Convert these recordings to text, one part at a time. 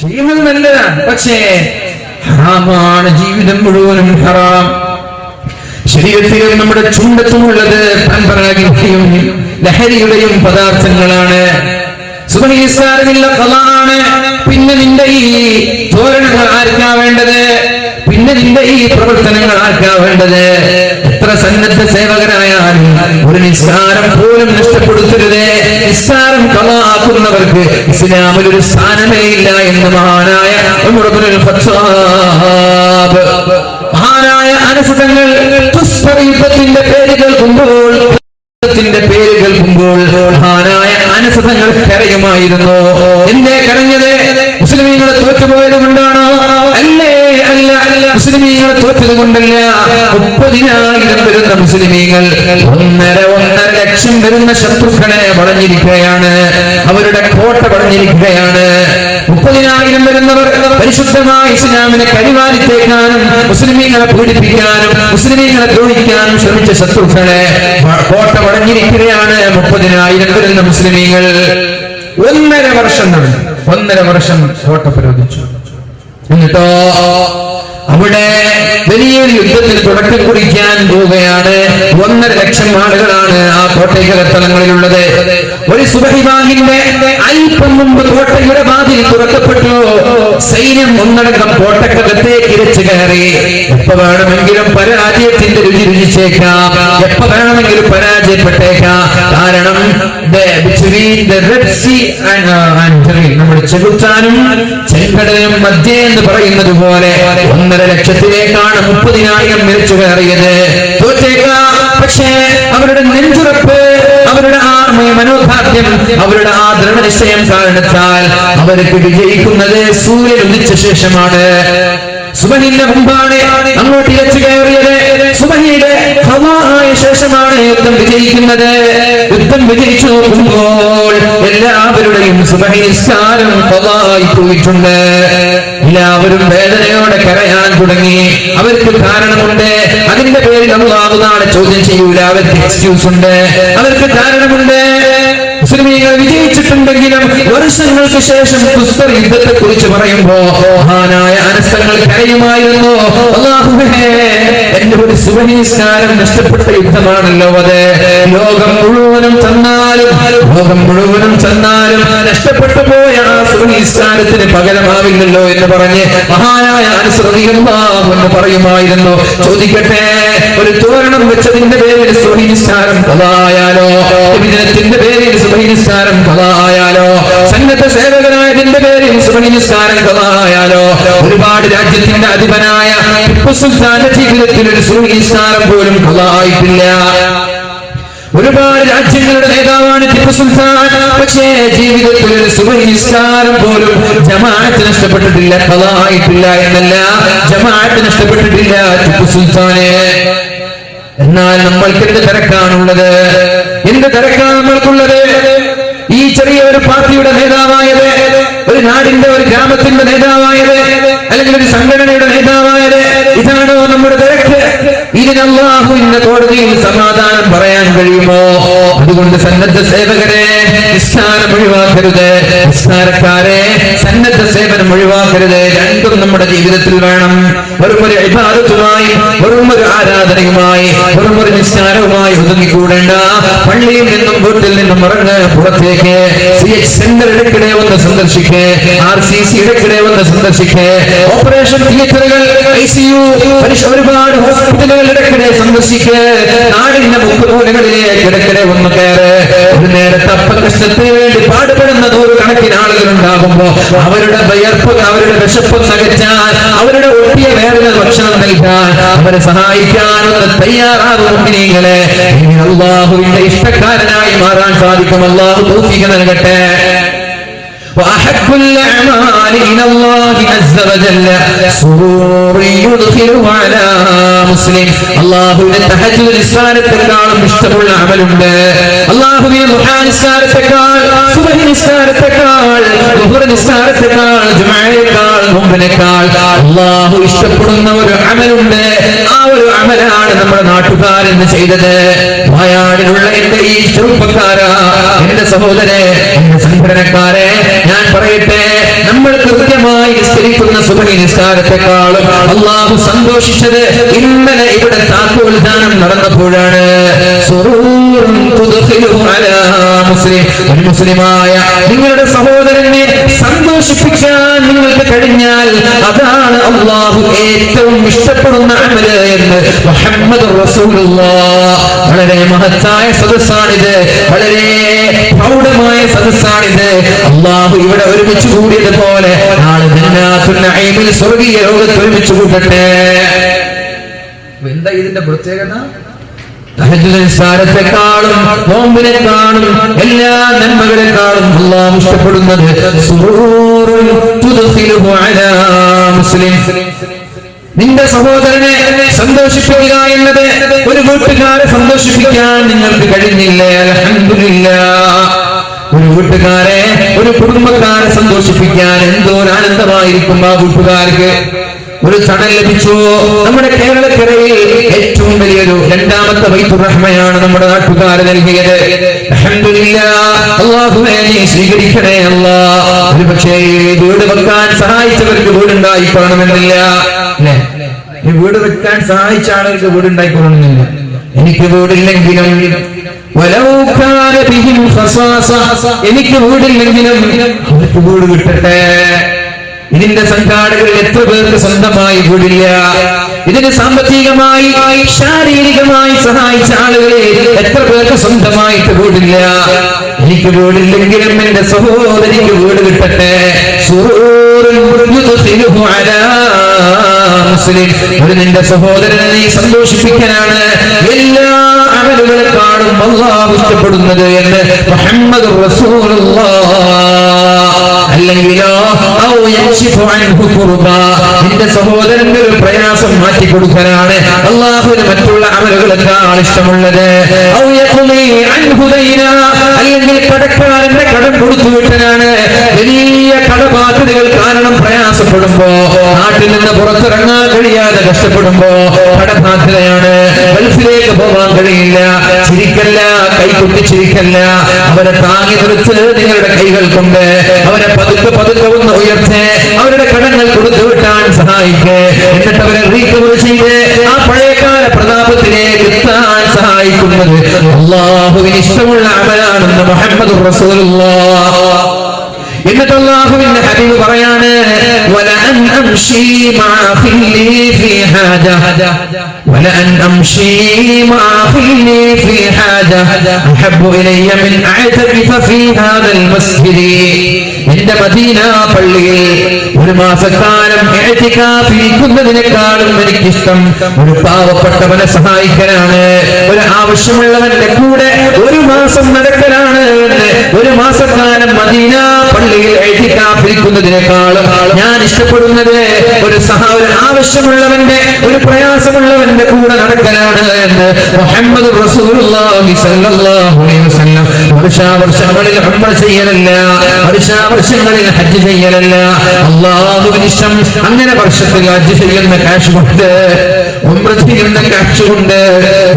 ചെയ്യുന്നത് നല്ലതാണ്. പക്ഷേ ഹറാമാണ് ജീവിതം മുഴുവനും ഹറാം. ശരീരത്തിലെ നമ്മുടെ ചുണ്ടത്തുമുള്ളത് പരമ്പരാഗതയും ലഹരിയുടെയും പദാർത്ഥങ്ങളാണ്. സുഖനിസ്കാരമില്ല പിന്നെ നിന്റെ ഈ തോരണങ്ങൾ ആർക്കാ വേണ്ടത്? പിന്നെ നിന്റെ ഈ പ്രവർത്തനങ്ങൾ ആർക്കാ വേണ്ടത്? എത്ര സന്നദ്ധ സേവകരായാലും ഒരു നിസ്കാരം പോലും നഷ്ടപ്പെടുത്തരുതേ. നിസ്കാരം കളാക്കുന്നവർക്ക് ഇസ്ലാമിൽ ഒരു സ്ഥാനമേ ഇല്ല എന്ന് മഹാനായ മഹാനായ അനുസൃതങ്ങൾ തുസ്ഫരീഫത്തിന്റെ പേര് കേൾക്കുമ്പോൾ ത്തിന്റെ പേര് കേൾക്കുമ്പോൾ മഹാനായ അനസതങ്ങൾ കരയുമായിരുന്നു. എന്നെ കരഞ്ഞത് മുസ്ലിമീങ്ങളെ തോറ്റുപോയത് കൊണ്ടാണോ അല്ല അല്ല. മുസ്ലിമീങ്ങളെ തോറ്റത് കൊണ്ടല്ല മുപ്പതിനായിരം വരുന്ന മുസ്ലിമീങ്ങൾ ഒന്നര ഒന്നര ലക്ഷം വരുന്ന ശത്രുക്കളെ വളഞ്ഞിരിക്കുകയാണ്. അവരുടെ കോട്ട വളഞ്ഞിരിക്കുകയാണ്. മുപ്പതിനായിരം വരുന്നവർ പരിശുദ്ധമായ ഇസ്ലാമിനെ കരിവാരിത്തേക്കാനും മുസ്ലിമീങ്ങളെ പീഡിപ്പിക്കാനും മുസ്ലിമീങ്ങളെ ദ്രോഹിക്കാനും ശ്രമിച്ച ശത്രുക്കളെ കോട്ട വളഞ്ഞിരിക്കുകയാണ് മുപ്പതിനായിരം വരുന്ന മുസ്ലിമീങ്ങൾ. ഒന്നര വർഷം ഒന്നര വർഷം കോട്ട പ്രതിരോധിച്ചു എന്നിട്ടോ അവിടെ വലിയൊരു യുദ്ധത്തിൽ തുടക്കം കുറിക്കാൻ പോവുകയാണ്. ഒന്നര ലക്ഷം ആളുകളാണ് ആ കോട്ടയ്ക്കല സ്ഥലങ്ങളിലുള്ളത് ഒരു സുബഹിബാഹിന്റെ അല്പം മുമ്പ് കോട്ടയുടെ വാതിൽ തുറക്കപ്പെട്ടു. സൈന്യം ഒന്നടങ്കം കോട്ടക്കകത്തേക്ക് ഇരച്ചു കയറി. എപ്പോ വേണമെങ്കിലും പരാജയത്തിന്റെ രുചി രുചിച്ചേക്കാം. എപ്പോ വേണമെങ്കിലും പരാജയപ്പെട്ടേക്കാം. കാരണം നമ്മുടെ ചെകുത്താനും ചെങ്കടലും മധ്യേ എന്ന് പറയുന്നത് പോലെ ഒന്നര ലക്ഷത്തിലേക്കാണ് മുപ്പതിനായിരം മരിച്ചു കയറിയത്. പക്ഷേ അവരുടെ നെഞ്ചുറപ്പ് അവരുടെ ആ മനോഭാഗ്യം അവരുടെ ആ ദൃഢനിശ്ചയം കാരണത്താൽ അവർക്ക് വിജയിക്കുന്നത് സൂര്യൻ ഉദിച്ച ശേഷമാണ്. സുബഹിന്റെ മുമ്പാണ് അങ്ങോട്ട് ഇരച്ചു കയറിയത്. സുബഹിയുടെ ഹവായ ശേഷമാണ് യുദ്ധം വിജയിക്കുന്നത്. യുദ്ധം വിജയിച്ചു നോക്കുമ്പോൾ എല്ലാവരുടെയും സുബഹി നിസ്കാരം ഹവായി പോയിട്ടുണ്ട്. എല്ലാവരും വേദനയോടെ കരയാൻ തുടങ്ങി. അവർക്ക് കാരണമുണ്ട് അതിന്റെ പേരിൽ നാളെ ചോദ്യം ചെയ്യൂല. അവർക്ക് എക്സ്ക്യൂസ് ഉണ്ട്. അവർക്ക് കാരണമുണ്ട് മുസ്ലിമീങ്ങൾ വിജയിച്ചിട്ടുണ്ടെങ്കിലും വർഷങ്ങൾക്ക് ശേഷം ക്രിസ്തർ യുദ്ധത്തെ കുറിച്ച് പറയുമ്പോ മഹാനായ അനസ്തങ്ങൾ കരയുമായിരുന്നു. എന്റെ ഒരു സുബഹിസ്കാരം നഷ്ടപ്പെട്ട യുദ്ധമാണല്ലോ അത്. ലോകം മുഴുവനും തന്നാലും ലോകം മുഴുവനും തന്നാലും നഷ്ടപ്പെട്ടു പോയ ആ സുബഹിസ്കാരത്തിന് പകരമാവില്ലല്ലോ എന്ന് പറഞ്ഞ് മഹാനായ അനുസൃതിയുമാവെന്ന് എന്ന് പറയുമായിരുന്നു. ചോദിക്കട്ടെ ഒരു തോരണം വെച്ചതിന്റെ പേരിൽ സുബഹിസ്കാരം കഥായാലോ വിജയത്തിന്റെ പേരിൽ സുഭനിസ്കാരം കഥായാലോ സന്നദ്ധ സേവകനായതിന്റെ പേരിൽ സുഭനിസ്കാരം കഥായാലോ ഒരുപാട് രാജ്യത്തിന്റെ അധിപനായ സുൽത്താന്റെ ജീവിതത്തിൽ ഒരു സുബഹിസ്കാരം പോലും കഥായിട്ടില്ല ഒരുപാട് രാജ്യങ്ങളുടെ നേതാവാണ് ടിപ്പു സുൽത്താൻ. പക്ഷേ ജീവിതത്തിൽ ഒരു സുബഹിസ്കാരം പോലും ജമാഅത്ത് നഷ്ടപ്പെട്ടിട്ടില്ല കളായിട്ടില്ല എന്നല്ല. ജമാഅത്ത് നഷ്ടപ്പെട്ടിട്ടില്ല ടിപ്പു സുൽത്താനെ. എന്നാൽ നമ്മൾക്ക് എന്ത് തിരക്കാണുള്ളത്. എന്ത് തിരക്കാണ് നമ്മൾക്കുള്ളത്? ഈ ചെറിയ ഒരു പാർട്ടിയുടെ നേതാവായത് ഒരു നാടിന്റെ ഒരു ഗ്രാമത്തിന്റെ നേതാവായത് അല്ലെങ്കിൽ ഒരു സംഘടനയുടെ നേതാവായത്. ഇതാണോ നമ്മുടെ തിരക്ക്? ഇതിനല്ലാഹു ഇന്ന കോടതിയിൽ സമാധാനം പറയാൻ കഴിയുമോ? അതുകൊണ്ട് സന്നദ്ധ സേവകരെ നിസ്കാരം ഒഴിവാക്കരുത്. നിസ്കാരക്കാരെ സന്നദ്ധ സേവനം ഒഴിവാക്കരുത്. രണ്ടും നമ്മുടെ ജീവിതത്തിൽ വേണം. വെറും ഒരു അഭിഭാഗത്തുമായി വെറും ഒരു ആരാധനയുമായി വെറും ഒരു നിസ്കാരവുമായി ഒതുങ്ങിക്കൂടേണ്ട. പള്ളിയിൽ നിന്നും വീട്ടിൽ നിന്നും ഇറങ്ങ് പുറത്തേക്ക്. സി എച്ച് സെന്റർ ഇടയ്ക്കിടെ ഒന്ന് സന്ദർശിക്ക്. ആർ സി സി ഇടയ്ക്കിടെ ഒന്ന് സന്ദർശിക്ക്. ഓപ്പറേഷൻ തിയേറ്ററുകൾ ഐ സി യു ഒരുപാട് ഹോസ്പിറ്റലുകൾ ഇടയ്ക്കിടെ സന്ദർശിക്ക് നാടിന്റെ മുക്കുമൂലകളിലേക്ക് കിടക്കിടെ ഒന്ന് കയറ്. ഒരു നേരത്തെ അപ്പകഷ്ടത്തിന് വേണ്ടി പാടുപെടുന്ന നൂറുകണക്കിന് ആളുകൾ ഉണ്ടാകുമ്പോ അവരുടെ വയർപ്പ് അവരുടെ വിശപ്പ് നകറ്റാൻ അവരുടെ ഒട്ടിയ വേദന ഭക്ഷണം നൽകാൻ അവരെ സഹായിക്കാനൊന്ന് തയ്യാറാകും അള്ളാഹുവിന്റെ ഇഷ്ടക്കാരനായി മാറാൻ സാധിക്കും. അള്ളാഹു നൽകട്ടെ. وأحب الأعمال إلى الله عز وجل سرور يدخله على مسلم الله إذا تهجد الإسفارة تكال مشتبه العمل الله إذا محال الإسفارة സുബഹി നിസ്കാരത്തെക്കാൾ ദുഹർ നിസ്കാരത്തെക്കാൾ ജുമഅയേക്കാൾ നോമ്പിനേക്കാൾ അല്ലാഹു ഇഷ്ടപ്പെടുന്ന ഒരു അമലുണ്ട്. ആ ഒരു അമലാണ് നമ്മുടെ നാട്ടുകാരെന്ന് ചെയ്തത്. വയനാടിലുള്ള എന്റെ ഈ ചെറുപ്പക്കാരാ എന്റെ സഹോദരെ എന്റെ സംഘടനക്കാരെ ഞാൻ പറയട്ടെ നമ്മൾ കൃത്യമായി നിസ്കരിക്കുന്ന സുബഹി നിസ്കാരത്തെക്കാളും അള്ളാഹു സന്തോഷിച്ചത് ഇന്നലെ ഇവിടെ താക്കോൽദാനം നടന്നപ്പോഴാണ്. സുറൂറുൻ തുദ്ഖിലുഹു അലാ മുസ്ലിം ഒരു മുസ്ലിമായ നിങ്ങളുടെ സഹോദരനെ സന്തോഷിപ്പിക്കാൻ നിങ്ങൾക്ക് കഴിഞ്ഞാൽ അതാണ് അള്ളാഹു ഏറ്റവും ഇഷ്ടപ്പെടുന്ന അമൽ എന്ന് മുഹമ്മദ് വളരെ മഹത്തായ സദസ്സാണിത് വളരെ പ്രൗഢമായ സദസ്സാണിത്. അള്ളാഹു ഇവിടെ ഒരുമിച്ച് ജന്നാത്തുൽ നഈമിൽ സ്വർഗീയ ലോകത്ത് ഒരുമിച്ച് കൂട്ടട്ടെ. എന്താ ഇതിന്റെ പ്രത്യേകത? നിസ്കാരത്തെക്കാളും നോമ്പിനെക്കാളും എല്ലാ നന്മകളെക്കാളും അള്ളാഹു ഇഷ്ടപ്പെടുന്നത് മുസ്ലിം. നിന്റെ സഹോദരനെ സന്തോഷിപ്പിക്കുക എന്നത് ഒരു വീട്ടുകാരെ സന്തോഷിപ്പിക്കാൻ നിങ്ങൾക്ക് കഴിഞ്ഞില്ല? ഒരു വീട്ടുകാരെ ഒരു കുടുംബക്കാരെ സന്തോഷിപ്പിക്കാൻ എന്തോ ആനന്ദമായിരിക്കും ആ വീട്ടുകാർക്ക്? ഒരു തണൽ ലഭിച്ചു. നമ്മുടെ കേരളക്കരയിൽ ഏറ്റവും വലിയൊരു രണ്ടാമത്തെ വൈത്തുറഹ്മയാണ് നമ്മുടെ നാട്ടുകാര് നൽകിയത്. സ്വീകരിക്കണേ അല്ല. ഒരു പക്ഷേ വീട് വെക്കാൻ സഹായിച്ചവർക്ക് വീടുണ്ടായിക്കൊള്ളണമെന്നില്ല. അല്ലേ? ഈ വീട് വെക്കാൻ സഹായിച്ച ആളുകൾക്ക് വീടുണ്ടായി കാണുന്നില്ല എനിക്ക് വീടില്ലെങ്കിലും. എനിക്ക് വീടില്ലെങ്കിലും അവർക്ക് വീട് കിട്ടട്ടെ. ഇതിന്റെ സംഘാടകരിൽ എത്ര പേർക്ക് സ്വന്തമായി വീടില്ല ഇതിന് സാമ്പത്തികമായി ശാരീരികമായി സഹായിച്ച ആളുകളെ എത്ര പേർക്ക് സ്വന്തമായിട്ട് വീടില്ല എനിക്ക് വീടില്ലെങ്കിലും എന്റെ സഹോദരിക്ക് വീട് കിട്ടട്ടെ. ഒരു നിന്റെ സഹോദരനെ നീ സന്തോഷിപ്പിക്കാനാണ് എല്ലാ അമലുകളെക്കാളും അള്ളാഹ് ഇഷ്ടപ്പെടുന്നത് എന്ന് മുഹമ്മദ് അല്ലെങ്കിലോ നിന്റെ സഹോദരന്റെ ഒരു പ്രയാസം മാറ്റി കൊടുക്കാനാണ് അള്ളാഹുവിന് മറ്റുള്ള അമലുകളെക്കാൾ ഇഷ്ടമുള്ളത് അല്ലെങ്കിൽ കടക്കാരന്റെ കടം കൊടുത്തു വിട്ടനാണ് വലിയ കടബാധ്യതകൾ കാരണം പ്രയാസപ്പെടുമ്പോ നാട്ടിൽ നിന്ന് പുറത്തിറങ്ങാൻ കഴിയാതെ കഷ്ടപ്പെടുമ്പോ കടബാധ്യതയാണ്. ഗൾഫിലേക്ക് പോകാൻ കഴിയില്ല. ചിരിക്കല്ല കൈകൊട്ടി ചിരിക്കല്ല. അവരെ താങ്ങി നിർത്ത് നിങ്ങളുടെ കൈകൾ കൊണ്ട് അവരെ പതുക്കെ പതുക്കെ ഒന്ന് ഉയർത്ത്. അവരുടെ കടങ്ങൾ കൊടുത്തു വിട്ടാൻ സഹായിക്കേ. എന്നിട്ട് അവരെ റീകവർ ചെയ്ത്. ആ പഴയകാല പ്രതാപത്തിലേക്ക് എത്താൻ സഹായിക്കുന്നത് അള്ളാഹുവിന് ഇഷ്ടമുള്ള അമലാണെന്ന് മുഹമ്മദ് റസൂലുള്ള. എന്നിട്ട് അള്ളാഹുവിന്റെ ഹബീബ് പറയാണ് വലഅൻ അംശി മഅ ഖില്ലി ഫീ ഹാജ വലഅൻ അംശി മഅ ഖില്ലി ഫീ ഹാജ അഹബ്ബു ഇലയ്യ മിൻ അഅതകിഫ ഫീ ഹാദൽ മസ്ജിദി എന്റെ മദീന പള്ളിയിൽ ഒരു മാസക്കാലം ഇരിക്കുന്നതിനേക്കാളും എനിക്കിഷ്ടം ഒരു പാവപ്പെട്ടവനെ സഹായിക്കലാണ് ഒരു ആവശ്യമുള്ളവന്റെ കൂടെ ഒരു മാസം നടക്കലാണ്. ഒരു മാസക്കാലം മദീന പള്ളിയിൽ എഴുതിക്കാത്തിരിക്കുന്നതിനേക്കാളും ഞാൻ ഇഷ്ടപ്പെടുന്നത് ഒരു സഹ ഒരു ആവശ്യമുള്ളവന്റെ ഒരു പ്രയാസമുള്ളവന്റെ കൂടെ നടക്കലാണ് എന്ന് മുഹമ്മദ് വർഷാവർഷങ്ങളിൽ ഉംറ ചെയ്യലല്ല വർഷാവർഷങ്ങളിൽ ഹജ്ജ് ചെയ്യലല്ല. അള്ളാഹുവിന് ഇഷ്ടം അങ്ങനെ വർഷത്തിൽ ഹജ്ജ് ചെയ്യുന്ന കാശ് കൊണ്ട് ചെയ്യുന്ന കാശ് കൊണ്ട്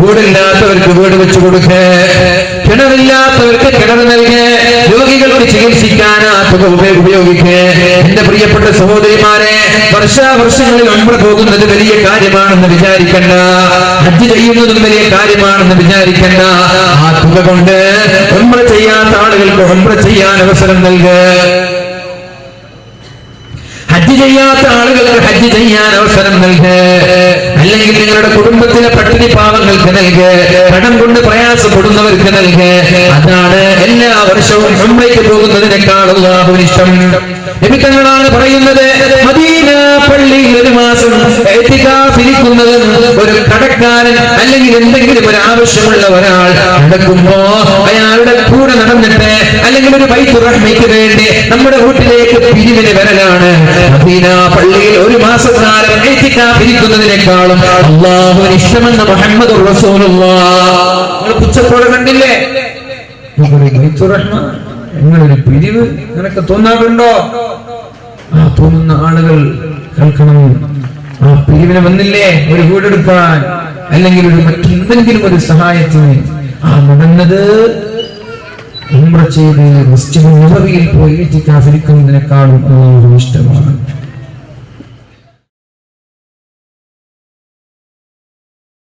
വീടില്ലാത്തവർക്ക് വീട് വെച്ചു കൊടുക്കേ കിണറില്ലാത്തവർക്ക് കിണർ നൽകേ തുക ഉപ- ഉപയോഗിക്കേ. എന്റെ പ്രിയപ്പെട്ട സഹോദരിമാരെ വർഷാവർഷങ്ങളിൽ നമ്മൾ പോകുന്നത് വലിയ കാര്യമാണെന്ന് വിചാരിക്കണ്ട. ഹജ്ജ് ചെയ്യുന്നതും വലിയ കാര്യമാണെന്ന് വിചാരിക്കണ്ട. ആ തുക കൊണ്ട് ഉംറ ചെയ്യാത്ത ആളുകൾക്ക് നമ്മൾ ചെയ്യാൻ അവസരം നൽകുക ഹജ്ജ് ചെയ്യാത്ത ആളുകൾക്ക് ഹജ്ജ് ചെയ്യാൻ അവസരം നൽകുക അല്ലെങ്കിൽ നിങ്ങളുടെ കുടുംബത്തിലെ പട്ടിണി പാവങ്ങൾക്ക് നൽകുക കടം കൊണ്ട് പ്രയാസപ്പെടുന്നവർക്ക് നൽകുക അതാണ് എല്ലാ വർഷവും ഉമ്മയ്ക്ക് പോകുന്നതിനേക്കാൾ അല്ലാഹുവിന് ഇഷ്ടം. പറയുന്നത് മദീന ഒരു മാസം ഒരു കടക്കാരൻ അല്ലെങ്കിൽ എന്തെങ്കിലും ഒരു ആവശ്യമുള്ള ഒരാൾ നടക്കുമ്പോ അയാളുടെ കൂടെ നടന്നിട്ട് അല്ലെങ്കിൽ ഒരു ബൈത്തുറഹ്മയ്ക്ക് വേണ്ടി നമ്മുടെ വീട്ടിലേക്ക് പിരിവിന് വരലാണ്. മദീന പള്ളിയിൽ ഒരു മാസക്കാലം ഇരിക്കുന്നതിനേക്കാളും അള്ളാഹുവിന് ഇഷ്ടമെന്ന് മുഹമ്മദ് നിങ്ങൾ പുച്ചപ്പോഴ കണ്ടില്ലേ? നിങ്ങളൊരു പിരിവ് നിനക്ക് തോന്നാറുണ്ടോ? ആ തോന്നുന്ന ആളുകൾ കേൾക്കണം. ആ പിരിവിന് വന്നില്ലേ? ഒരു വീടെടുക്കാൻ അല്ലെങ്കിൽ ഒരു മറ്റെന്തെങ്കിലും ഒരു സഹായത്തിന്. ആ നടന്നത് ഉംറ ചെയ്ത് മുസ്ലിം നബവിയിൽ പോയി ഇത്തിക്കാഫിരിക്കുന്നതിനേക്കാളും അള്ളാഹു ഇഷ്ടമാണ്.